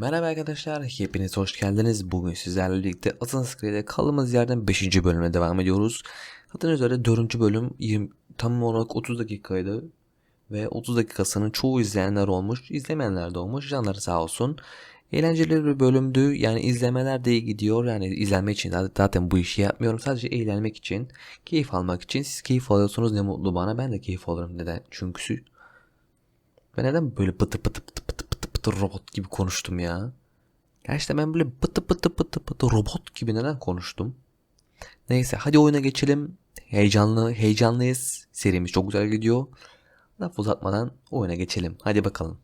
Merhaba arkadaşlar, hepiniz hoş geldiniz. Bugün sizlerle birlikte Assassin's Creed'e kaldığımız yerden 5. bölüme devam ediyoruz. Hatırladığınız üzere 4. bölüm 20, tam olarak 30 dakikaydı. Ve 30 dakikasının çoğu izleyenler olmuş, izlemeyenler de olmuş. Canları sağ olsun. Eğlenceli bir bölümdü. Yani izlemeler de iyi gidiyor. Yani izlenme için zaten bu işi yapmıyorum. Sadece eğlenmek için, keyif almak için. Siz keyif alıyorsunuz ne mutlu bana. Ben de keyif alırım. Neden? Çünkü ben neden böyle pıtı pıtı pıtı pıtı pıtı pıtı robot gibi konuştum ya? Gerçekten ben böyle pıtı pıtı pıtı pıtı robot gibi neden konuştum? Neyse hadi oyuna geçelim. Heyecanlı, heyecanlıyız. Serimiz çok güzel gidiyor. Laf uzatmadan oyuna geçelim. Hadi bakalım.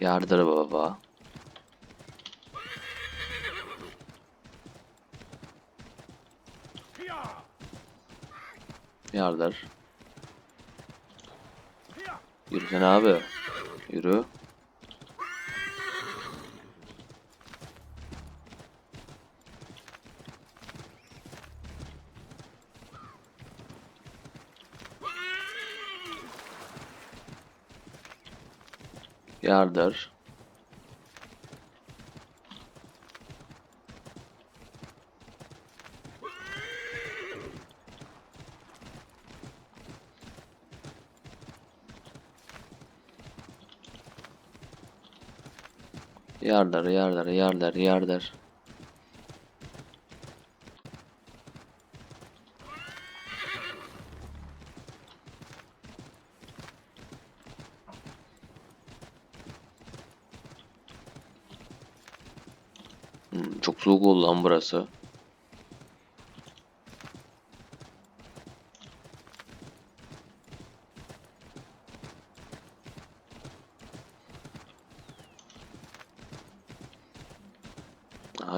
Yardır baba. Yardır. Yürüsene abi. Yürü. Yardır. Yardır, yardır, yardır, yardır. Hmm, çok soğuk oldu lan burası. Aha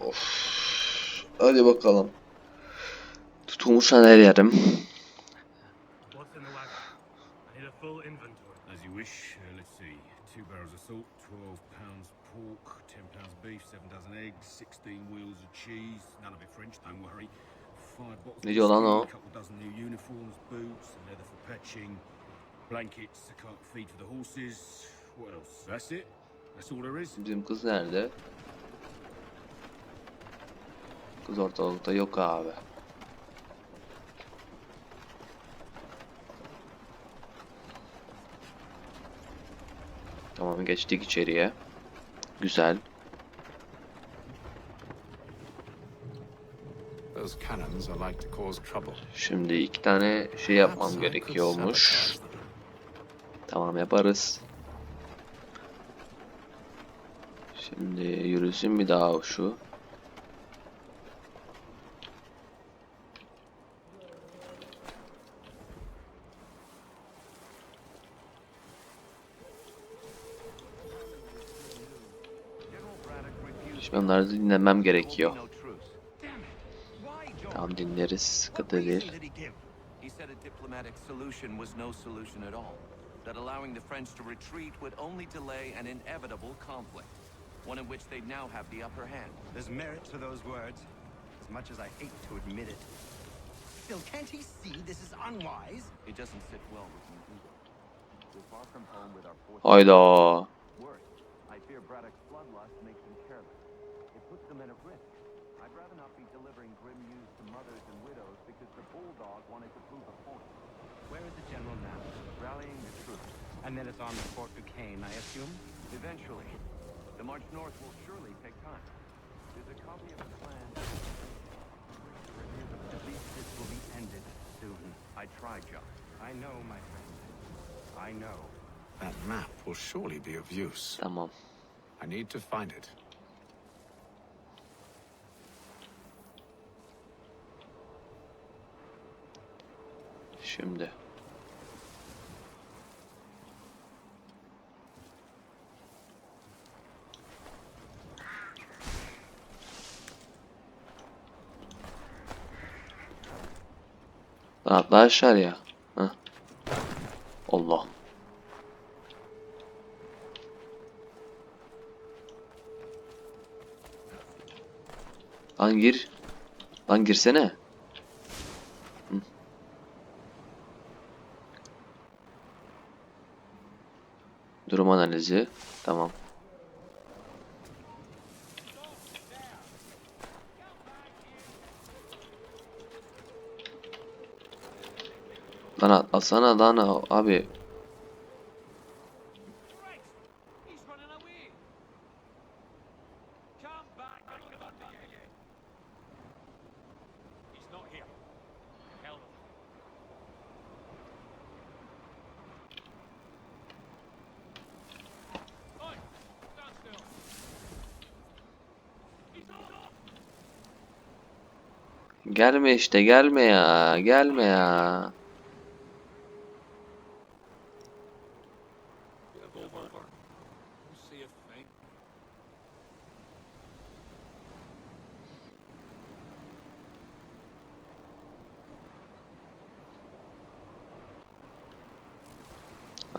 it French, don't worry. Five bottles Ne of diyor lan o? Bizim kız nerede? Kız ortalıkta yok abi. Tamam geçtik içeriye. Güzel. Şimdi iki tane şey yapmam gerekiyormuş. Tamam yaparız. Şimdi yürüsün bir daha şu. Onları dinlemem gerekiyor. Tamam dinleriz. Sıkıntı değil. He said a diplomatic solution was no solution at all. That allowing the French to retreat would only delay an inevitable conflict, one in which they'd now have the upper hand. There's merit to those words, as much as I hate to admit it. Still, can't he see this is unwise? It doesn't sit well with me either. We're far from home with our forces. Hayda. Worse, I fear Braddock's bloodlust makes them careless. It puts them at a risk. I'd rather not be delivering grim news to mothers and widows because the Bulldog wanted to prove a point. Where is the general now? Rallying the troops. And then it's on to Fort Duquesne, I assume? Eventually, the march north will surely take time. There's a copy of the plan. At least this will be ended soon. I tried, John. I know, my friend. I know. That map will surely be of use. Tamam. I need to find it. Şimdi. Lan atla aşağıya. Heh. Allah. Lan gir. Lan girsene. Hı. Durum analizi. Tamam. Lan atlasana lan abi. Gelme işte gelme ya. Gelme ya.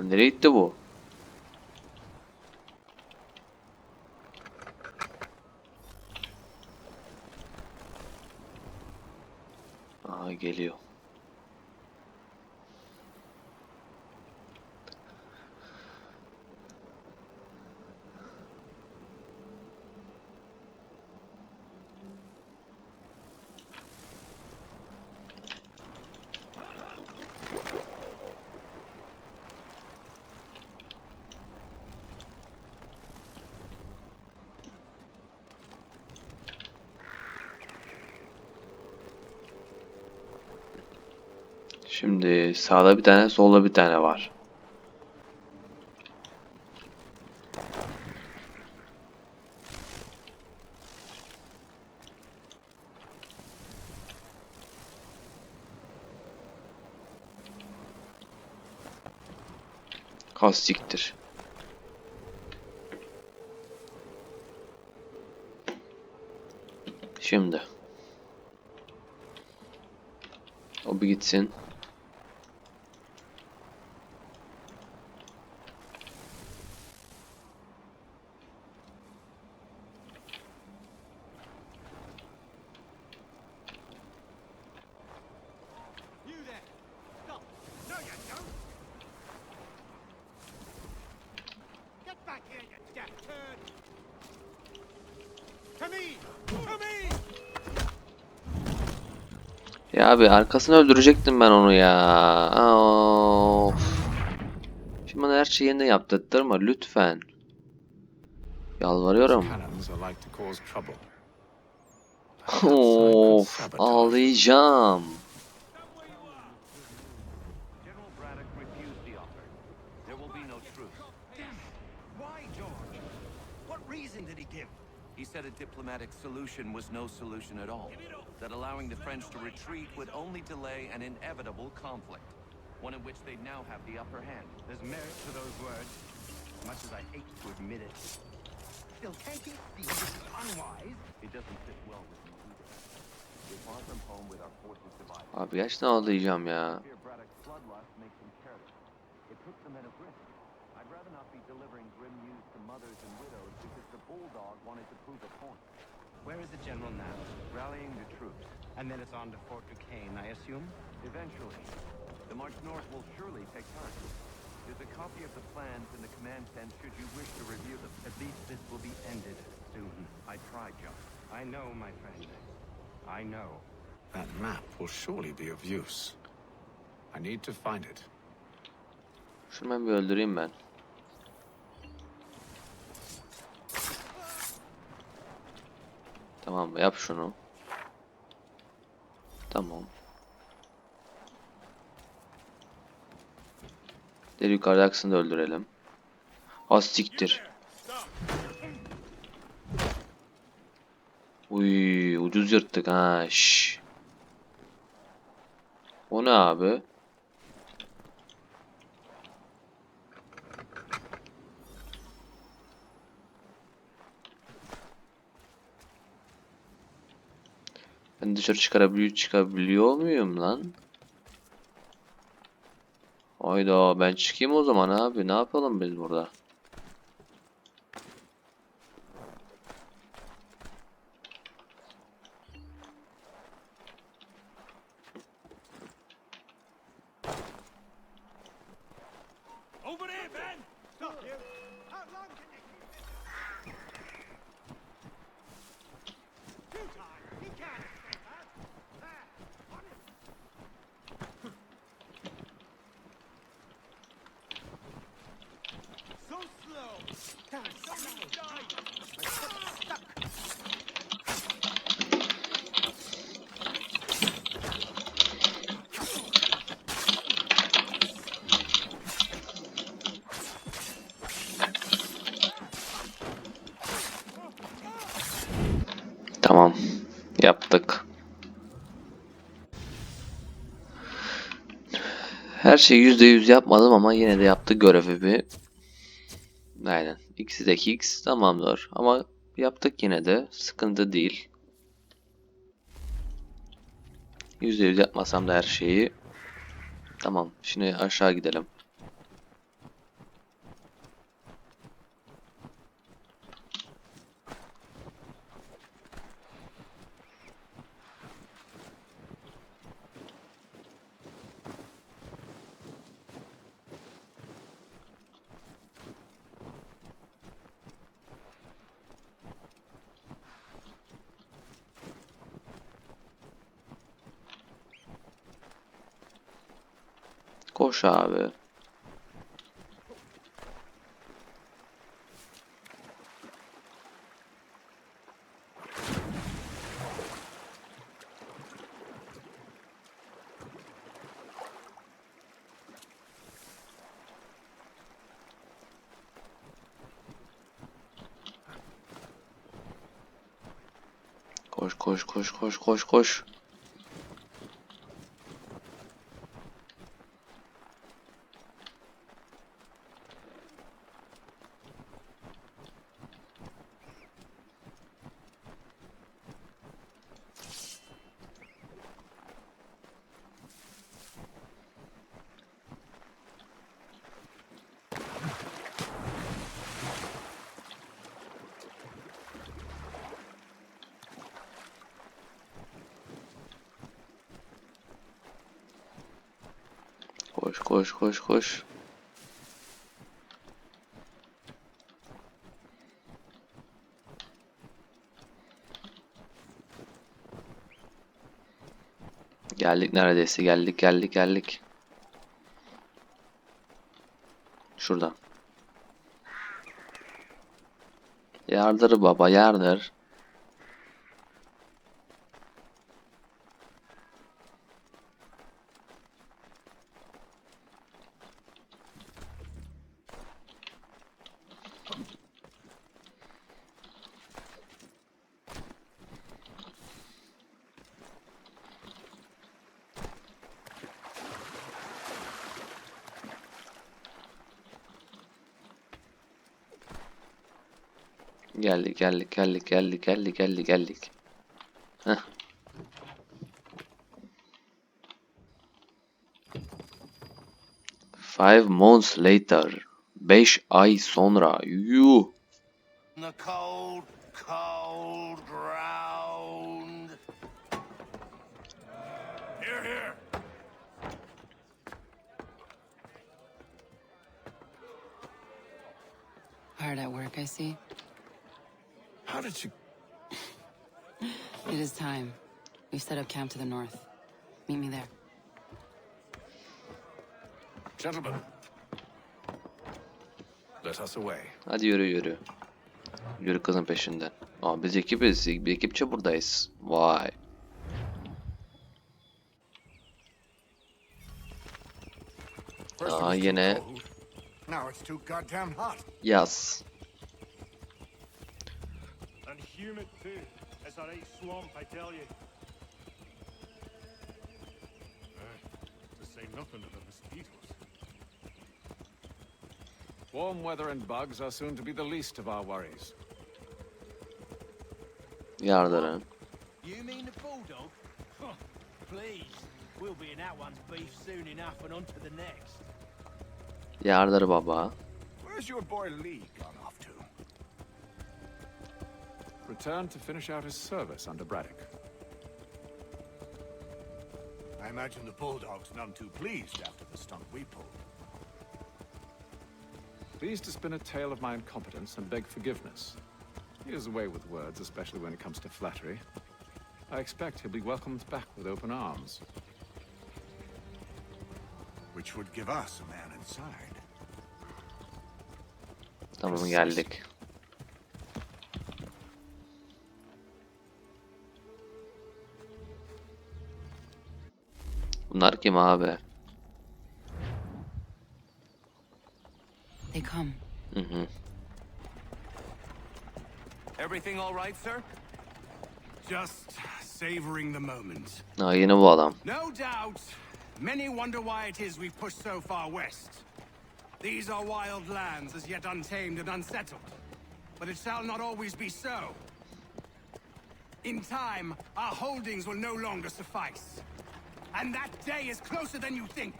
Nereye gitti bu? Aha geliyor. Sağda bir tane, solda bir tane var. Kastiktir. Şimdi. O bir gitsin. You there! Stop! No, you don't! Get back here, you deaf turd! To me! To me! Ya abi arkasını öldürecektim ben onu ya. Of. Şimdi bana her şeyi yeniden yaptırtırma lütfen. Yalvarıyorum. Cannons are said a diplomatic solution was no solution at all. That allowing the French to retreat would only delay an inevitable conflict. One in which they now have the upper hand. There's merit to those words, much as I hate to admit it. Still, can't he see this is unwise? It doesn't sit well with me either. We're far from home with our forces divided. Abi gerçekten ağlayacağım ya. Fear Braddock's bloodlust makes him careless. It puts the men at risk. I'd rather not be delivering grim news to mothers and widows because the Bulldog wanted to prove a point. Where is the general now? Rallying the troops. And then it's on to Fort Duquesne, I assume? Eventually. The march north will surely take time. There's a copy of the plans in the command tent should you wish to review them. At least this will be ended soon. I tried, John. I know, my friend. I know. That map will surely be of use. I need to find it. Şunu ben bir öldüreyim ben. Tamam yap şunu. Tamam. Diğer yukarıdakisini de öldürelim. Az siktir. Uy, ucuz yırttık ha. Şş. O ne abi? Ben dışarı çıkarabiliyor çıkabiliyor muyum lan? Hayda ben çıkayım o zaman abi. Ne yapalım biz burada? Over here, Ben! Stop you! How long can you keep this? Two times! He can't escape that! There! On him! So slow! Damn it, so slow! My foot's stuck! Tamam. Yaptık. Her şeyi %100 yapmadım ama yine de yaptık görevi bir. Aynen. X'i de X tamamdır. Ama yaptık yine de. Sıkıntı değil. %100 yapmasam da her şeyi. Tamam. Şimdi aşağı gidelim. Koş abi. Koş koş koş koş koş koş. Koş koş koş koş. Geldik neredeyse geldik geldik geldik. Şurada. Yardır baba yardır. Geldik geldik geldik geldik geldik geldik geldik. Five months later. 5 ay sonra. Yuh. Camp to the north. Meet me there. Gentlemen, let us away. Hadi yürü yürü. Yürü kızın peşinden. Aa biz ekibiz. Bir ekipçe buradayız. Vay. Aa yine yaz. And humid too. It's a right swamp, I tell you. Say nothing of the mosquitoes. Warm weather and bugs are soon to be the least of our worries. Yardırın. You mean the bulldog? Please, we'll be in that one's beef soon enough and on to the next. Yardır baba. Where's your boy Lee gone off to? Returned to finish out his service under Braddock. Imagine the Bulldog's none too pleased after the stunt we pulled. Pleased to spin a tale of my incompetence and beg forgiveness. He has a way with words, especially when it comes to flattery. I expect he'll be welcomed back with open arms. Which would give us a man inside. Tamam geldik. Bunlar kim abi? They come. Hı hı. Everything all right, sir? Just savoring the moment. Aa yine bu adam. No doubt. Many wonder why it is we've pushed so far west. These are wild lands as yet untamed and unsettled. But it shall not always be so. In time, our holdings will no longer suffice. And that day is closer than you think.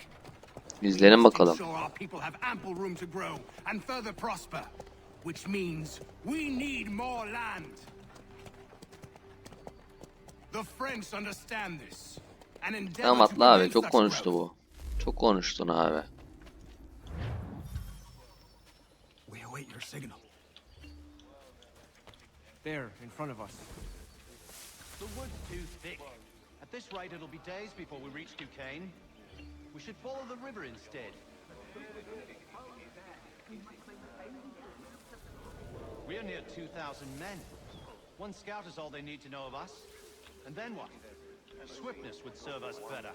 İzleyelim bakalım. Ensure our people have ample room to grow and further prosper. Which means we need more land. The French understand this. And endeavor Tamam to atla abi çok konuştu bu. Çok konuştun abi. We await your signal. There, in front of us. The wood's too thick. This rate, it'll be days before we reach Duquesne. We should follow the river instead. We're near 2,000 men. One scout is all they need to know of us. And then what? Swiftness would serve us better.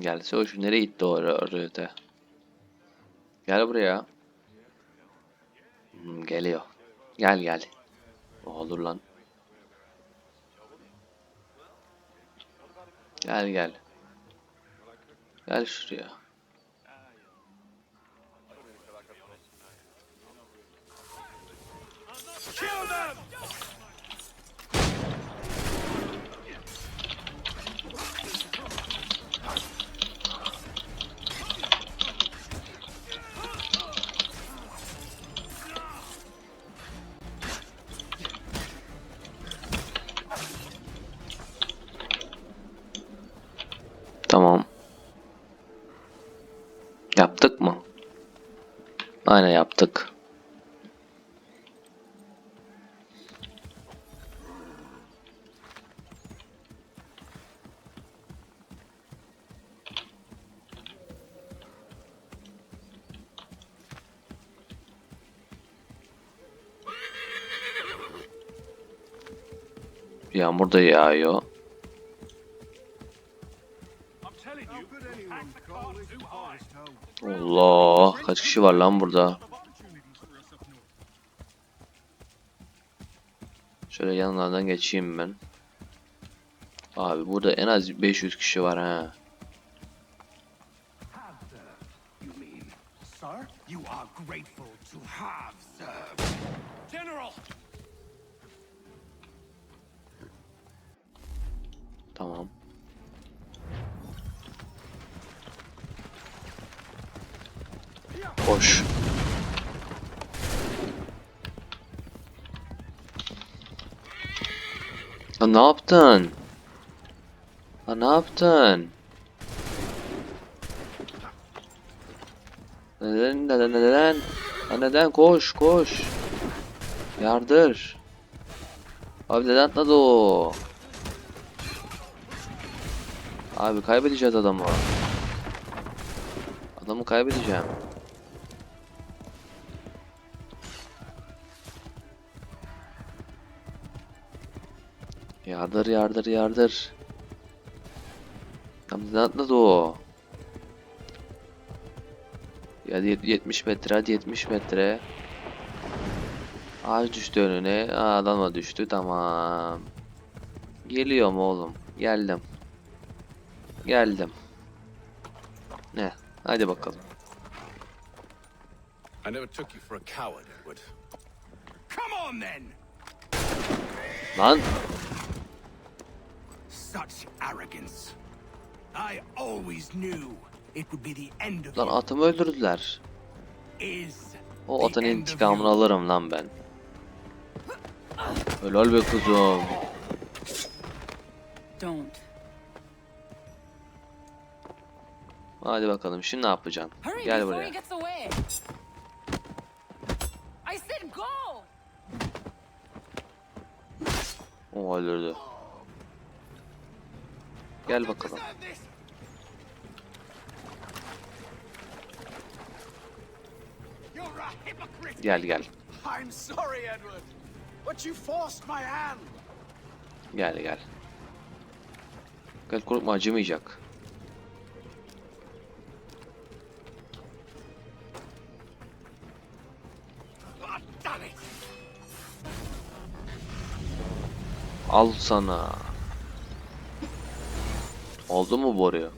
Gelse o şu nereye gitti o? Gel buraya. Hmm, geliyor. Gel gel. Olur lan. Gel gel. Gel şuraya. Aynen yaptık. Yağmur da yağıyor. Kaç kişi var lan burada? Şöyle yanlardan geçeyim ben. Abi burada en az 500 kişi var ha. Koş. Ya ne yaptın? Ha ne yaptın? Neden neden neden? Lan neden koş koş. Yardır. Abi neden atladı o? Abi kaybedeceğiz adamı. Adamı kaybedeceğim. Yardır yardır yardır. Tam neden atladı o? Ya 70 metre hadi 70 metre. Ağaç düştü önüne. Aa, adama düştü tamam. Geliyorum oğlum. Geldim. Geldim. Ne? Hadi bakalım. I never took you for a coward, Edward. Come on then! Lan Such arrogance. I always knew it would be the end of lan atımı öldürdüler. O atın intikamını alırım lan ben. Helal be kızım. Don't. Hadi bakalım şimdi ne yapacaksın? Gel buraya. O öldürdü. Gel bakalım. Gel gel. Gel gel. Gel korkma acımayacak. Al sana. Oldu mu boruyu?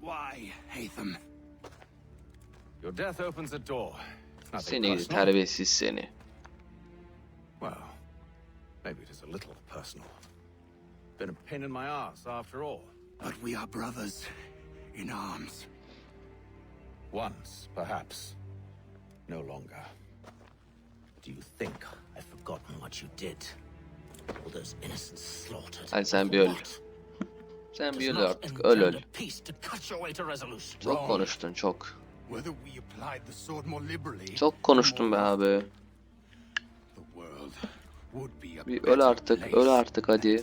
Why, Hatham? Your death opens a door. It's nothing Seni gidi terbiyesiz seni. Well, maybe it is a little personal. Been a pain in my ass, after all. But we are brothers in arms. Once, perhaps. No longer. Do you think I've forgotten what you did? Hadi sen bir öl. what? Sen bir öl artık. Öl öl. engender Peace to cut your way to resolution. Çok konuştun çok. Whether we applied the sword more liberally, Çok konuştun be abi. the world would be a Bir better öl artık. place Öl artık hadi.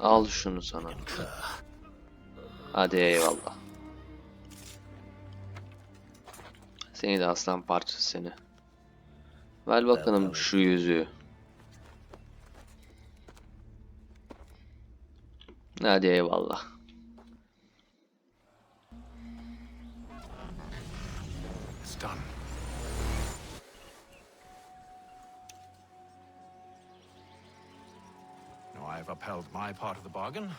Al şunu sana. Hadi eyvallah. Seni de aslan parçası seni. Ver bakalım şu yüzüğü. Hadi eyvallah. It's done. Now I have upheld my part of the bargain.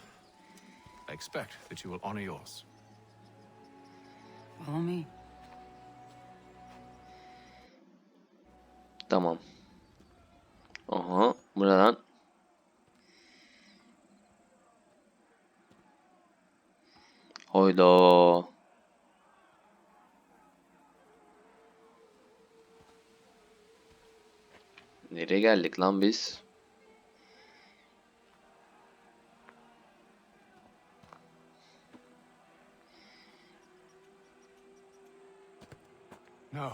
I expect that you will honor yours. Follow me. Tamam. Aha. Buradan. Hoydo. Nereye geldik lan biz? No.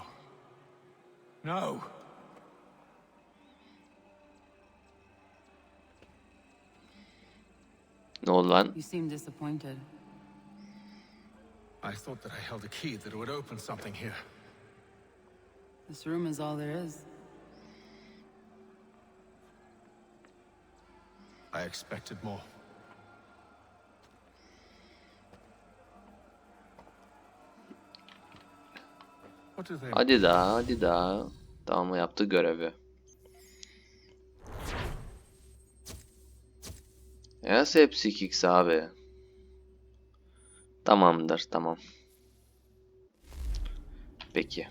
No. Ne oldu lan? You seem disappointed. I thought that I held a key that would open something here. This room is all there is. I expected more. What do they Hadi daha, hadi daha. Tamam yaptı görevi. Ya Nasıl hepsi 2x abi? Tamamdır, tamam. Peki.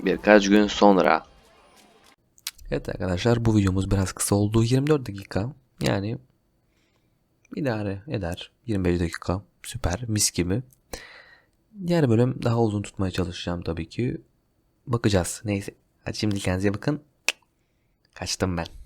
Birkaç gün sonra. Evet arkadaşlar bu videomuz biraz kısa oldu. 24 dakika. Yani idare eder. 25 dakika. Süper. Mis gibi. Diğer bölüm daha uzun tutmaya çalışacağım tabii ki. bakacağız. Neyse. Hadi şimdi kendinize bakın. Kaçtım ben.